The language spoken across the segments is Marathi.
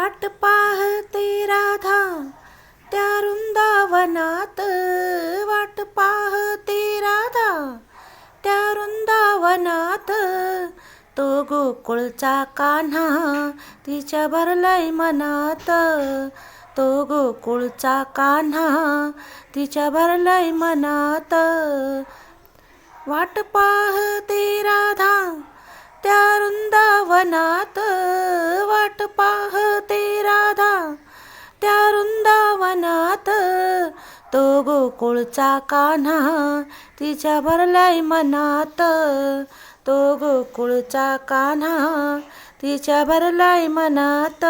वाट पाहते राधा त्या वृंदावनात. वाट पाहते राधा त्या वृंदावनात. तो गोकुळचा कान्हा तिच्या भरलाय मनात. तो गोकुळचा कान्हा तिच्या भरलाय मनात. वाट पाहते राधा त्या वृंदावनात. वाट पाहते राधा त्या वृंदावनात. तो गोकुळचा कान्हा तिच्या भरलाय मनात. तो गोकुळचा कान्हा तिच्या भरलाय मनात.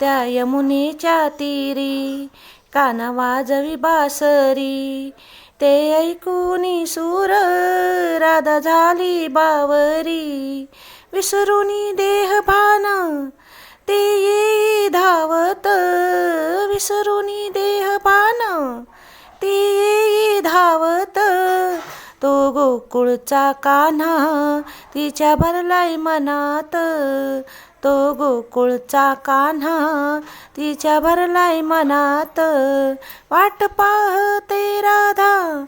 त्या यमुनेच्या तीरी काना वाजवी बासरी. ते ऐकून सूर राधा झाली बावरी. विसरुनी देह भान ते येई धावत विसरुनी देह पान. ते येई धावत तो गोकुळचा कान्हा तिच्या भरलाय मनात. तो गोकुळचा कान्हा तिच्या भरलाय मनात. वाट पाहते राधा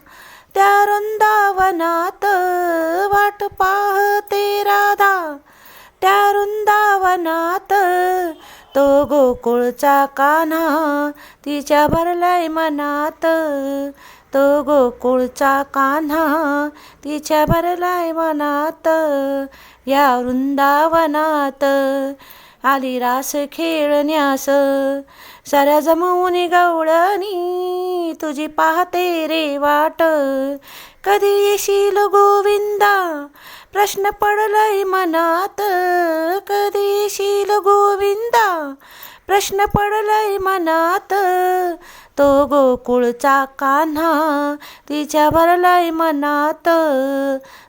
त्या वृंदावनात. वाट पाहते राधा त्या वृंदावनात तो गोकुळचा कान्हा तिच्या भरलाय मनात. तो गोकुळचा कान्हा तिच्या भरलाय मनात. या वृंदावनात आली रास खेळण्यास साऱ्या जमवून गवळणी तुझी पाहते रे वाट. कधी येशील गोविंदा? प्रश्न पडलाय मनात. कधी येशील गोविंदा? प्रश्न पडलाय मनात. तो गोकुळचा कान्हा तिच्या भरलाय मनात.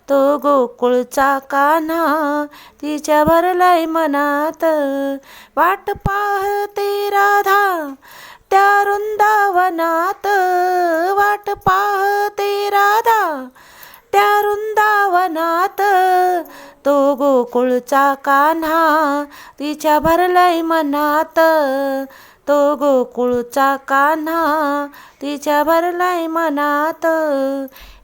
तो गोकुळचा कान्हा तिच्या भरलाय मनात. वाट पाहते राधा त्या वृंदावनात. वाट पाहते गोकुळचा कान्हा तिच्या भरलय मनात. तो गोकुळचा कान्हा तिच्या भरलाय मनात.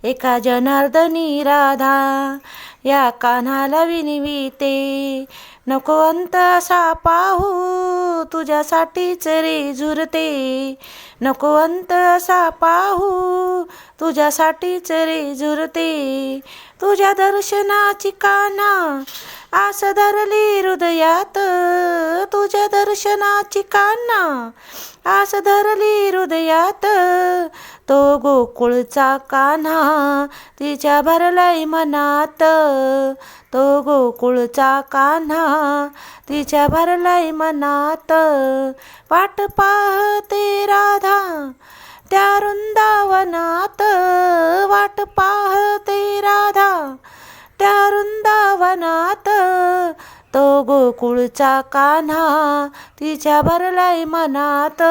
एका जनार्दनी राधा या कान्हाला विनविते नको अंत असा पाहू तुझ्यासाठीच रे झुरते. नको अंत असा पाहू तुझ्यासाठीच रे झुरते. तुझ्या दर्शनाची काना आस धरली हृदयात तुझ्या दर्शनाची कान्ना आस धरली हृदयात तो गोकुळचा कान्हा. तिच्या भरलाय मनात तो गोकुळचा कान्हा. तिच्या भरलाय मनात वाट पाहते राधा. त्या वृंदावनात वाट पाहते राधा. त्या वृंदावनात तो गोकुळचा कान्हा तिच्या भरलाय मनात.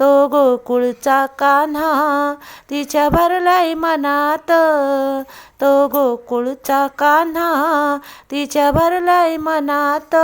तो गोकुळचा कान्हा तिच्या भरलाय मनात. तो गोकुळचा कान्हा तिच्या भरलाय मनात.